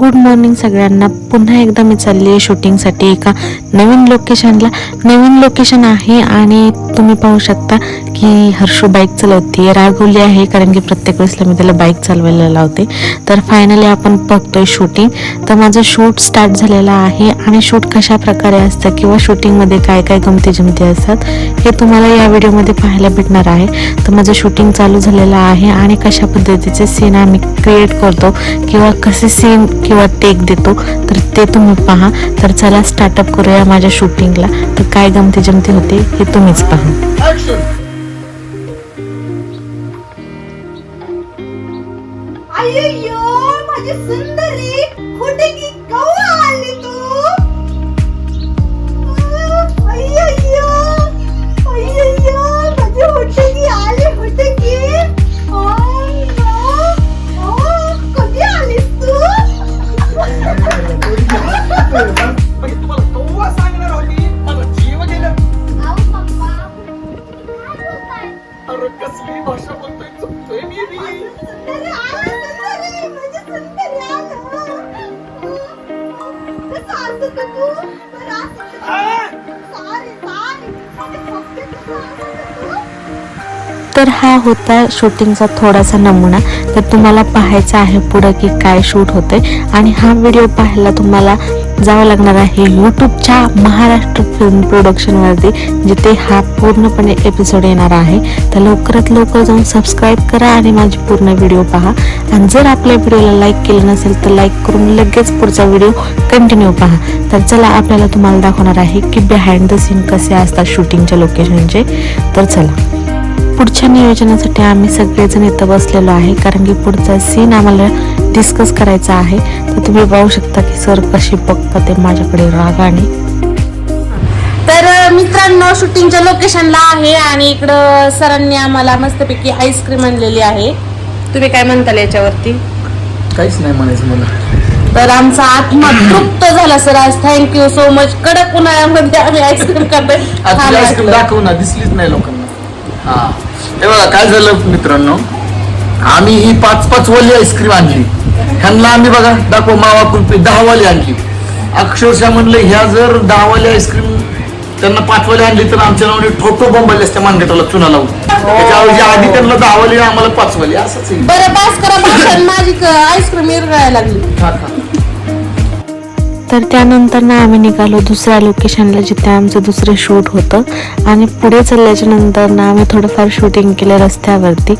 Good morning सगळ्यांना. पुन्हा एकदा मी चालली आहे शूटिंगसाठी एका नवीन लोकेशनला नवीन लोकेशन आहे आणि तुम्ही पाहू शकता की हर्षू बाईक चालवते रागवली आहे कारण की प्रत्येक वेळेसला मी त्याला बाईक चालवायला लावते. तर फायनली आपण बघतोय शूटिंग तर माझं शूट स्टार्ट झालेलं आहे आणि शूट कशा प्रकारे असतं किंवा शूटिंगमध्ये काय काय गमती जमती असतात हे तुम्हाला या व्हिडिओमध्ये पाहायला भेटणार आहे. तर माझं शूटिंग चालू झालेलं आहे आणि कशा पद्धतीचे सीन आम्ही क्रिएट करतो किंवा कसे सीन किंवा टेक देतो तर ते तुम्ही पहा. तर चला स्टार्टअप करूया माझ्या शूटिंगला तर काय गमती जमती होते हे तुम्हीच पहा. माझी सुंदरी कुठे तर हा होता शूटिंगचा थोडासा नमुना. तर तुम्हाला पाहायचा आहे पुढं की काय शूट होते आणि हा व्हिडिओ पाहायला तुम्हाला जावं लागणार आहे यूट्यूबच्या महाराष्ट्र फिल्म प्रोडक्शनवरती जिथे हा पूर्णपणे एपिसोड येणार आहे. तर लवकरात लवकर जाऊन सबस्क्राईब करा आणि माझी पूर्ण व्हिडिओ पहा. आणि जर आपल्या व्हिडिओला लाईक केलं नसेल तर लाईक करून लगेच पुढचा व्हिडिओ कंटिन्यू पहा. तर चला आपल्याला तुम्हाला दाखवणार आहे की बिहाइंड द सीन कसे असतात शूटिंगच्या लोकेशनचे तर चला पुढच्या नियोजनासाठी आम्ही सगळेजण इथं बसलेलो आहे कारण की पुढचा सीन आम्हाला डिस्कस करायचा आहे. तर तुम्ही पाहू शकता की सर कशी बघता ते माझ्याकडे रागाने. तर मित्रांनो शूटिंगच्या लोकेशनला आहे आणि इकडं सरांनी आम्हाला मस्तपैकी आईस्क्रीम आणलेली आहे. तुम्ही काय म्हणताल याच्यावरती? काहीच नाही म्हणायचं मला. तर आमचा आत्मा तृप्त झाला सर. आज थँक्यू सो मच कडक उन्हाळ्यामध्ये आम्ही आईस्क्रीम आज तुला आईस्क्रीम वाटलं. दाखव ना दिसलीच नाही लोकांना. हा. हे बघा काय झालं मित्रांनो? आम्ही ही पाच पाच वाली आईस्क्रीम आणली. ह्यांना आम्ही बघा दाखव मावा कुल्फी दहा वाली आणली. अक्षरशः म्हणलं ह्या जर दहा वाली आईस्क्रीम त्यांना पाच वाली आणली तर आमच्या नावाने ठोठो बोंबले असते मानगटाला चुना लावून. त्याच्याऐवजी आधी त्यांना दहा वाली आणि आम्हाला पाच वाली असंच आहे. बरं पास करा भाषण माझी क- आईस्क्रीम विरघळायला लागली. तर त्यानंतर ना आम्ही निघालो दुसऱ्या लोकेशनला जिथे आमचं दुसरं शूट होतं. आणि पुढे चालल्याच्या नंतर ना आम्ही थोडंफार शूटिंग केलं रस्त्यावरती.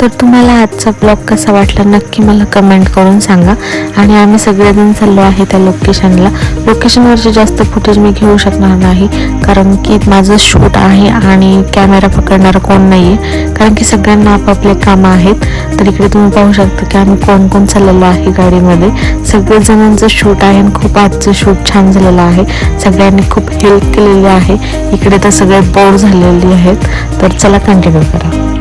तर तुम्हाला आजचा ब्लॉग कसा वाटला नक्की मला कमेंट करून सांगा. आणि आम्ही सगळेजण चाललो आहे त्या लोकेशनला लोकेशनवरचे जास्त फुटेज मी घेऊ शकणार नाही. कारण की माझं शूट आहे आणि कॅमेरा पकडणारा कोण नाही आहे कारण की सगळ्यांना आपापले कामं आहेत. तर इकडे तुम्ही पाहू शकता की आम्ही कोण कोण चाललेलो आहे गाडीमध्ये. सगळेजणांचं शूट आहे आणि खूप आजचं शूट छान झालेलं आहे. सगळ्यांनी खूप हेल्प केलेली आहे. इकडे तर सगळे बोर झालेली आहेत. तर चला कंटिन्यू करा.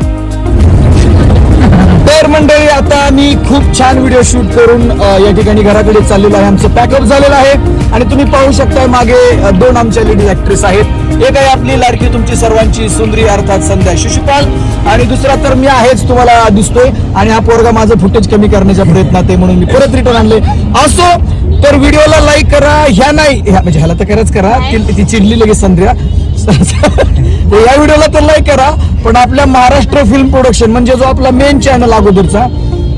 तर मंडळी आता आम्ही खूप छान व्हिडिओ शूट करून या ठिकाणी घराकडे चाललेलो आहे. आमचं पॅकअप झालेलं आहे. आणि तुम्ही पाहू शकता मागे दोन आमच्या लेडीज ऍक्ट्रेस आहेत. एक आहे आपली लाडकी तुमची सर्वांची सुंदरी अर्थात संध्या शिशुपाल. आणि दुसरा तर मी आहेच तुम्हाला दिसतोय. आणि हा पोरगा माझं फुटेज कमी करण्याच्या प्रयत्नात आहे म्हणून मी परत रिटर्न आणले असो तर व्हिडिओला लाईक करा ह्या नाही ह्या म्हणजे ह्याला तर खरंच करा. ती चिडली लगेच संध्या. या व्हिडिओला तर लाईक करा पण आपल्या महाराष्ट्र फिल्म प्रोडक्शन म्हणजे जो आपला मेन चॅनल अगोदरचा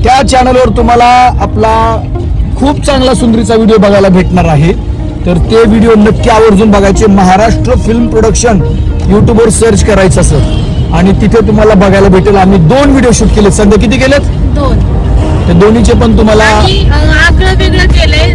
त्या चॅनलवर तुम्हाला आपला खूप चांगला सुंदरीचा व्हिडिओ बघायला भेटणार आहे. तर ते व्हिडिओ नक्की आवर्जून बघायचे. महाराष्ट्र फिल्म प्रोडक्शन युट्यूबवर सर्च करायचं असं. आणि तिथे तुम्हाला बघायला भेटेल. आम्ही दोन व्हिडिओ शूट केलेत. सध्या किती केलेत? दोन. ते दोन्हीचे पण तुम्हाला आणि अ, आगळं वेगळं केलंय.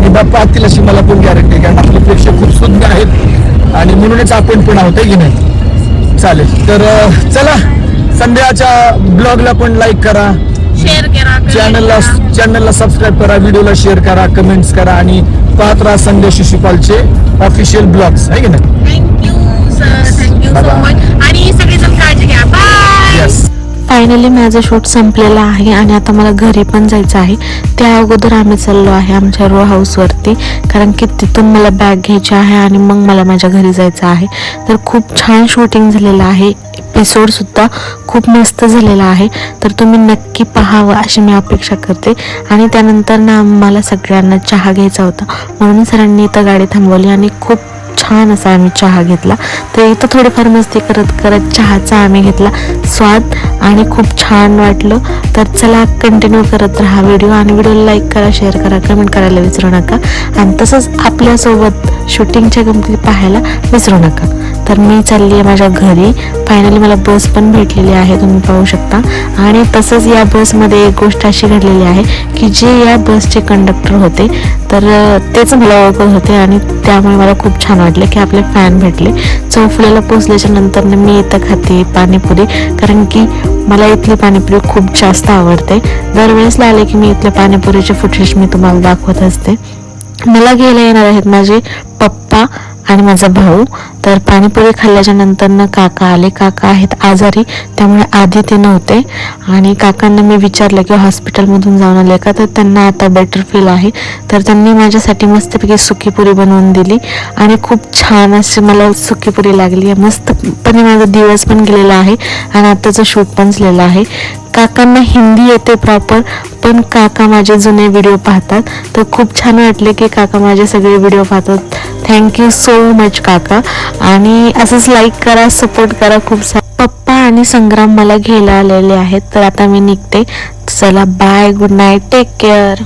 आणि बाप्पा पाहतील अशी मला पण गॅरंटी कारण आपले प्रेक्षक खूप सुंदर आहेत. आणि म्हणूनच आपण पण आहोत की नाही? चालेल. तर चला संध्याच्या ब्लॉगला पण लाईक करा. शेअर करा चॅनलला. चॅनलला सबस्क्राईब करा व्हिडिओला शेअर करा कमेंट्स करा आणि पाहत राहा संध्या शिशुपालचे ऑफिशियल ब्लॉग्स आहे की नाही? Thank you sir thank you so. Much आणि सगळेजण काळजी घ्या. बाय येस फायनली माझं शूट संपलेलं आहे आणि आता मला घरी पण जायचं आहे. त्या अगोदर आम्ही चाललो आहे आमच्या रो हाऊसवरती कारण की तिथून मला बॅग घ्यायची आहे आणि मग मला माझ्या घरी जायचं आहे. तर खूप छान शूटिंग झालेलं आहे. एपिसोडसुद्धा खूप मस्त झालेला आहे. तर तुम्ही नक्की पाहावं अशी मी अपेक्षा करते. आणि त्यानंतर ना आम्हाला सगळ्यांना चहा घ्यायचा होता. म्हणून सरांनी इथं गाडी थांबवली आणि खूप छान असा आम्ही चहा घेतला. तर इथं थोडीफार मस्ती करत करत चहाचा आम्ही घेतला. स्वाद आणि खूप छान वाटलं. तर चला कंटिन्यू करत राहा व्हिडिओ आणि व्हिडिओ लाईक करा शेअर करा कमेंट करायला विसरू नका. आणि तसंच आपल्यासोबत शूटिंगच्या गमती पाहायला विसरू नका. तर मी चालली आहे माझ्या घरी. फायनली मला बस पण भेटलेली आहे तुम्ही पाहू शकता. आणि तसंच या बसमध्ये एक गोष्ट अशी घडलेली आहे की जे या बसचे कंडक्टर होते तर तेच मला ओळखत होते आणि त्यामुळे मला खूप छान वाटले की आपले फॅन भेटले. चौफुल्याला पोचल्याच्या नंतर मी इथं खाते पाणीपुरी कारण की मला इथली पाणीपुरी खूप जास्त आवडते. दरवेळेसला आले की मी इथल्या पाणीपुरीचे फुटेज मी तुम्हाला दाखवत असते. मला घ्यायला येणार आहेत माझे पप्पा आणि माझा भाऊ. तर पाणीपुरी खाल्ल्याच्या नंतर ना काका आले. काका आहेत आजारी त्यामुळे आधी ते नव्हते. आणि काकांना मी विचारलं की हॉस्पिटलमधून जाऊन आले का? तर त्यांना आता बेटर फील आहे. तर त्यांनी माझ्यासाठी मस्तपैकी सुकीपुरी बनवून दिली. आणि खूप छान अशी मला सुकीपुरी लागली. आहे मस्तपणे माझा दिवस पण गेलेला आहे आणि आताचं शूट पण झालेलं आहे. काकांना हिंदी येते प्रॉपर पण काका माझे जुने व्हिडिओ पाहतात. तर खूप छान वाटले की काका माझे सगळे व्हिडिओ पाहतात. थँक्यू सो मच काका. आणि असंच लाईक करा सपोर्ट करा खूप सा पप्पा आणि संग्राम मला घ्यायला आलेले आहेत तर आता मी निघते. चला bye good night take care